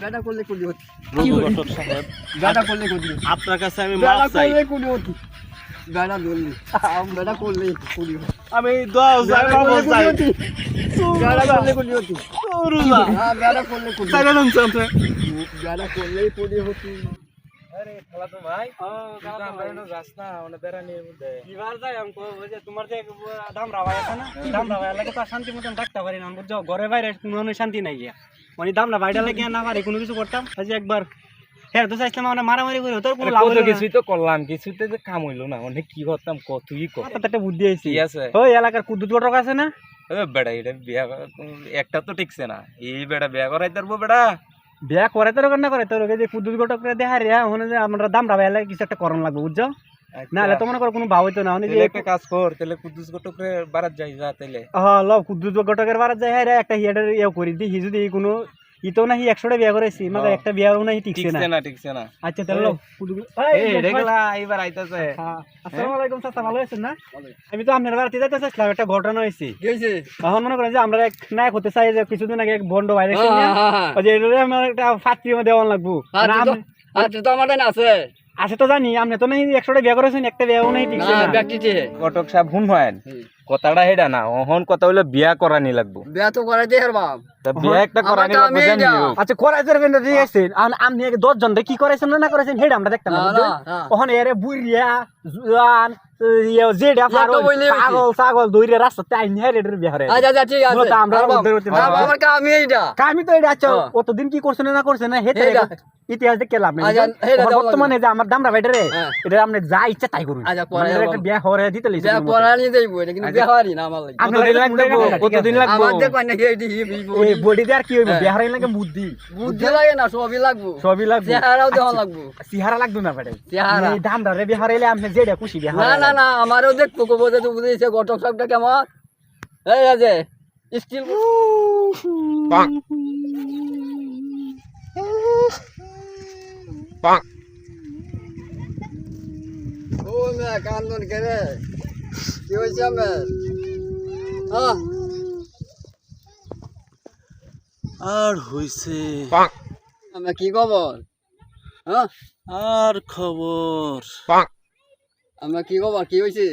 বেটা করলে হতি? সাহেব বেটা করলে আপনার কাছে আমি বেটা মাপ চাই। করলে হতি? বেটা ধরলি। বেটা করলে কুড়ি আমি দোয়া চাই মাপ চাই। বেটা করলে কুড়ি হতি? রুজা হ্যাঁ বেটা করলে কুড়ি চাইলে নাম চান্তে বেটা করলে কুড়ি হতি? আরে খেলা তো ভাই। আমরা এনো যাস না মানে বেড়ানির মধ্যে এবার যাই আমি ওই যে তোমার যে দাম আছে না দাম লাগে তো শান্তি মতন থাকতে পারি না। বুঝছ ঘরে বাইরে কোনো শান্তি নাই গিয়া। মানে দাম না লাগে না পারি কোনো কিছু করতাম? আজ একবার। হ্যাঁ তো চাইছিলাম মানে মারামারি করে তোর কোনো লাভ হলো কিছুই তো করলাম কিছুতে যে কাম হইল না অনেক কি করতাম কতই কর একটা বুদ্ধি আইছি আছে? ওই এলাকার কুদ্দুত গটক আছে না? বেড়া এটা বিয়া একটা তো ঠিকছে না। এই বেড়া বিয়া করাই তারপর বেড়া। বিয়া করে তোর না করে তোর যে কুদ্দুত গটক দেখা রে মনে যে আমরা দাম লাগে কিছু একটা করণ লাগবে বুঝছ? নাহলে তো মনে করো কোনো ভাব হইতো না মানে যে একটা কাজ কর তাহলে কুদ্দুস গটকরে বারাত যাই যা তাইলে হ্যাঁ লব কুদ্দুত গটকের বারাত যায় হ্যাঁ রে, একটা হিয়াটার ইয়ে করি দি হি যদি কোনো ই তো নাহি একশোটা বিয়া করেছি। একটা বিয়াও নাহি টিকছে না। ঠিকছে না ঠিকছে না। আচ্ছা তাহলে এই রেগলা এইবার আইতাছে। হ্যাঁ, আসসালামু আলাইকুম চাচা ভালো আছেন না? আমি তো আপনার বাড়িতে যাইতে চাইছিলাম একটা ঘটনা হয়েছে কি হয়েছে এখন মনে করেন যে আমরা এক নায়ক হতে চাই যে কিছুদিন আগে এক বন্ড বাইরে হ্যাঁ, হ্যাঁ, হ্যাঁ। ওই যে এটারে আমার একটা দেওয়ান লাগবো। আর তো- ডাইনে আছে। আছে তো জানি আপনি তো নাই একশোটা বিয়া করেছেন একটা বিয়াও নাই টিকছে না গটক সাহেব হুন হয় কথাটা হেডা না অহন কথা হইল বিয়া করানি লাগবো বিয়া তো করাই দে বাপ তা বিয়া একটা করানি লাগবো জানি আচ্ছা করাই দেবেন না আছে আর আপনি আগে দশ জন কি করাইছেন না না করাইছেন হেড আমরা দেখতাম না না, বুঝলেন? না, না। ওখানে এরে বুড়িয়া জুয়ান ইয়ে জেডা পাগল বইলে হয়েছে। পাগল ছাগল দৌড়ে রাস্তাতে আইন হেড এর বিয়া হরে আচ্ছা আচ্ছা ঠিক আছে আমরা উদ্ধার করতে আমার- পারব। এইটা আমি তো এটা। অতদিন কি করছেন না করছেন না হেতে ইতিহাস দেখে লাভ নেই আচ্ছা, বর্তমানে যে আমার দামরা বাইরে রে হ্যাঁ। এটা আপনি যা ইচ্ছা তাই করুন আচ্ছা, মানে। একটা বিয়া হরে দিতে লইছে বিয়া করানি যাইব এটা কিন্তু বিয়া না আমার লাগে। আপনার লাগবে? গেছে, ঠিক কতদিন লাগবে আমার দেখ না এই এই বডি দিয়ে আর কি হইব? হ্যাঁ। লাগে বুদ্ধি। বুদ্ধি লাগে না সবই লাগবো। সবই লাগবে। চেহারাও দেওয়া আচ্ছা, লাগবো। লাগবে না বেটা চেহারা। এই দামরা রে বিয়া আপনি যেটা খুশি বিয়া না না না আমারও দেখব কবো যে তুই বুঝেছে ঘটক সবটা কেমন? এই আছে স্টিল ও মে কান্দন করে কি হয়েছে আমার আর হইছে। আমার কি খবর? হ্যাঁ? আর খবর? আমার কি খবর? কি হয়েছে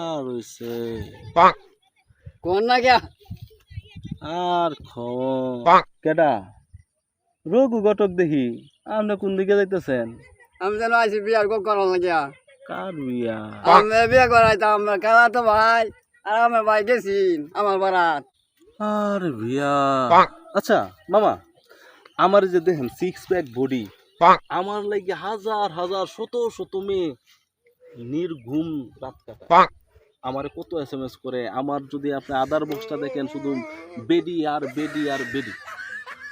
আর হইছে। কোন না কে আর খবর? কেডা? রঘু ঘটক দেখি। আপনি কোন দিকে যাইতেছেন? আমি যেন আইসি বিয়ার করার লাগিয়া। কার বিয়া আমি বিয়ে করাইতাম আমরা তো ভাই আর আমার ভাই গেছিন আমার বারাত। আর বিয়া আচ্ছা মামা আমার যে দেখেন সিক্স প্যাক বডি আমার লাগে হাজার হাজার শত শত মেয়ে নির্ঘুম রাত কাটা আমার কত এস এম এস করে আমার যদি আপনি আদার বক্সটা দেখেন শুধু বেডি আর বেডি আর বেডি।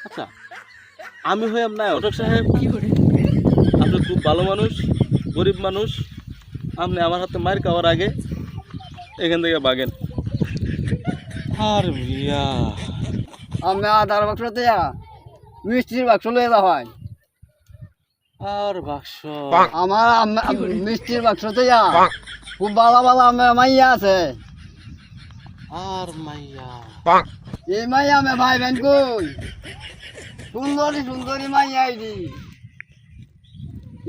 আচ্ছা আমি হইলাম না অটক সাহেব আপনি খুব ভালো মানুষ গরিব মানুষ আপনি আমার হাতে মার খাওয়ার আগে এখান থেকে বাগেন। আর বিয়া আমি আধার বাক্স দিয়া মিষ্টির বাক্স লয়ে যা হয়। আর বাক্স। আমার আম- আম- মিষ্টির বাক্স দিয়া খুব ভালো ভালো আমার মাইয়া আছে। আর মাইয়া। এই মাইয়া আমি ভাই বোন কই? সুন্দরী সুন্দরী মাইয়া আইডি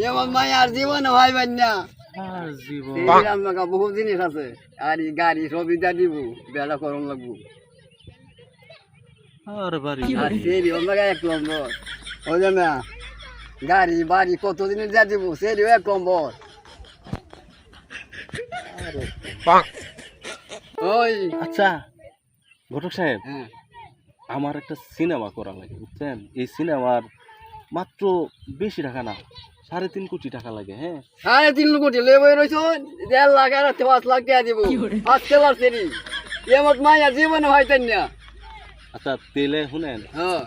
এমন মাইয়ার জীবনে ভাই বোন না। জিনিস আছে। আর গাড়ি সবই দিয়া দিব বেড়া করম লাগবো। যে গাড়ি বাড়ি কত দিনের যা দিব সেই এক নম্বর। ওই। আচ্ছা ঘটক সাহেব হ্যাঁ। আমার একটা সিনেমা করা লাগে বুঝছেন? এই সিনেমার মাত্র বেশি টাকা না। সাড়ে তিন কোটি টাকা লাগে হ্যাঁ? সাড়ে তিন কোটি লেবই রয়েছ দেড় লাখ আর পাঁচ লাখ টাকা দিব। আজকে পারছি নি। এমন মাইয়া জীবনে হয়তেন না। আচ্ছা তেলে শুনেন হ্যাঁ।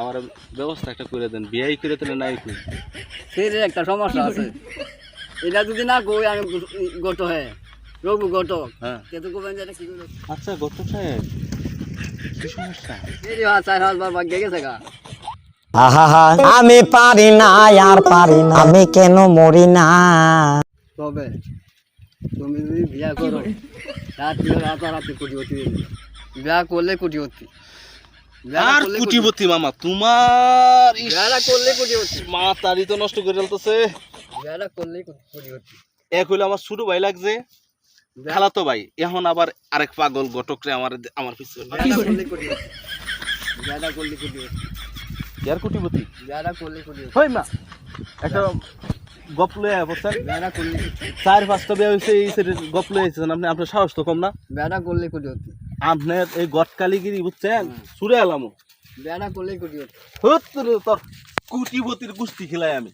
আমার ব্যবস্থা একটা করে দেন বিয়াই করে দিলে নাই কই সেই একটা সমস্যা আছে। এটা যদি না কই আমি গত হ্যাঁ রঘু গটক হ্যাঁ। তে কোবেন জানে কি করো? আচ্ছা ঘটক সাহেব কি সমস্যা? এই হাত চার হাত বার ভাগ্যে গেছে গা। আহা আমি পারি না আর পারি না। আমি কেন মরি না? তবে তুমি যদি বিয়া করো রাত্রি রাতারাতি কোটিপতি। বিয়া করলে কোটিপতি আর কুটিপতি মামা তোমার বেড়া করলে কুটিপতি মা তারি তো নষ্ট করে ফেলতেছে। বেড়া করলে কুটিপতি এক হইল আমার ছোট ভাই লাগছে খালাতো ভাই। এখন আবার আরেক পাগল ঘটকরে আমার আমার পিছনে। বেড়া করলে কুটিপতি বেড়া করলে কুটিপতি ইয়ার কুটিপতি? বেড়া করলে কুটিপতি হই মা। একটা গপ লয়ে আয় বলছেন বেড়া করলে চার পাঁচটা বিয়ে হয়েছে এই সেটের গপ লয়ে এসেছেন আপনি আপনার সাহস তো কম না? বেড়া করলে কুটিপতি আপনার এই গটকালিগিরি বুঝছেন সুরে এলামো। বেড়া করলে কুটিপতি হুত তোর কুটিপতির কুস্তি খেলাই আমি।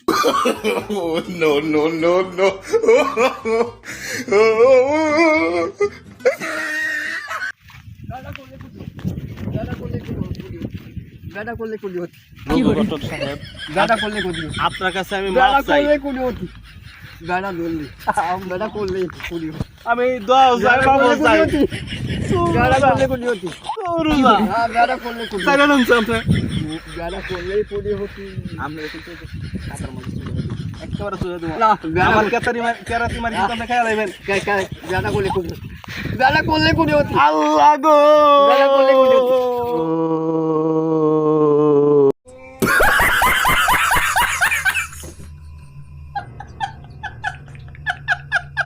বেড়া করলে কুটিপতি বেড়া করলে কুটিপতি ঘটক সাহেব বেড়া করলে কুটিপতি আপনার কাছে আমি মাপ চাই করলে কুটিপতি বেড়া ধরলি বেড়া করলে কুটিপতি আমি দশ যাই বাবু যাই বেড়া করলে কুটিপতি হ্যাঁ বেড়া করলে কুটিপতি চাইলেন আপনি বেড়া করলে কুটিপতি আপনি কিন্তু কাতার মানুষ একেবারে চলে দেবো আমার কেতারি মার কেরাতি মার কিন্তু আপনি খেয়াল আইবেন কে কে বেড়া করলে কুটিপতি বেড়া করলে কুটিপতি আল্লাহ গো বেড়া করলে কুটিপতি